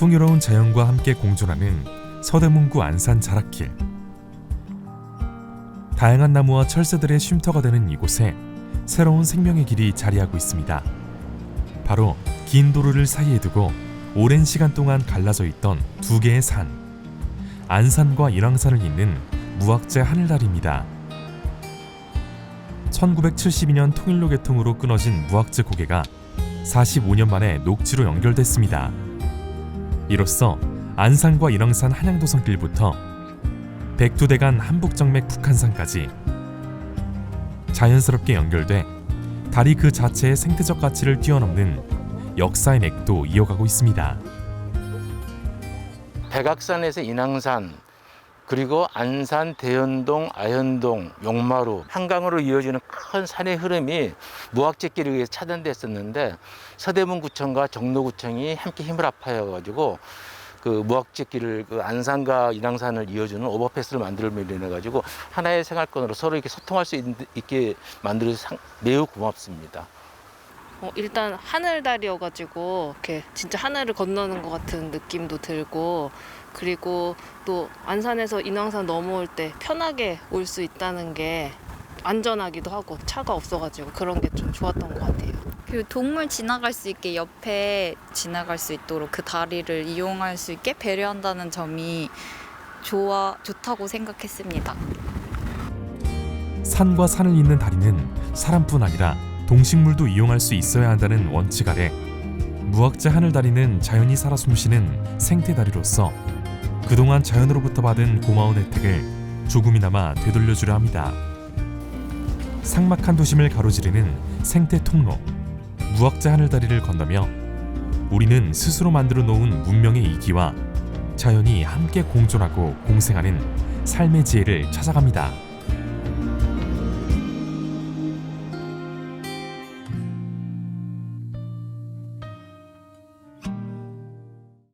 풍요로운 자연과 함께 공존하는 서대문구 안산 자락길. 다양한 나무와 철새들의 쉼터가 되는 이곳에 새로운 생명의 길이 자리하고 있습니다. 바로 긴 도로를 사이에 두고 오랜 시간 동안 갈라져 있던 두 개의 산. 안산과 인왕산을 잇는 무악재 하늘다리입니다. 1972년 통일로 개통으로 끊어진 무악재 고개가 45년 만에 녹지로 연결됐습니다. 이로써 안산과 인왕산 한양도선길부터 백두대간 한북정맥 북한산까지 자연스럽게 연결돼 다리 그 자체의 생태적 가치를 뛰어넘는 역사의 맥도 이어가고 있습니다. 백악산에서 인왕산 그리고 안산, 대연동, 아현동, 용마루 한강으로 이어지는 큰 산의 흐름이 무악지길에 의해 차단됐었는데 서대문구청과 종로구청이 함께 힘을 합하여 가지고 그 무악지길을 그 안산과 인왕산을 이어주는 오버패스를 만들면 인해 가지고 하나의 생활권으로 서로 이렇게 소통할 수 있, 있게 만들어서 상- 매우 고맙습니다. 어, 일단 하늘다리여가지고 이렇게 진짜 하늘을 건너는 것 같은 느낌도 들고 그리고 또 안산에서 인왕산 넘어올 때 편하게 올 수 있다는 게 안전하기도 하고 차가 없어가지고 그런 게 좀 좋았던 것 같아요. 그리고 동물 지나갈 수 있게 옆에 지나갈 수 있도록 그 다리를 이용할 수 있게 배려한다는 점이 좋아 좋다고 생각했습니다. 산과 산을 잇는 다리는 사람뿐 아니라 동식물도 이용할 수 있어야 한다는 원칙 아래 무악재 하늘다리는 자연이 살아 숨쉬는 생태다리로서 그동안 자연으로부터 받은 고마운 혜택을 조금이나마 되돌려주려 합니다. 삭막한 도심을 가로지르는 생태 통로 무악재 하늘다리를 건너며 우리는 스스로 만들어 놓은 문명의 이기와 자연이 함께 공존하고 공생하는 삶의 지혜를 찾아갑니다.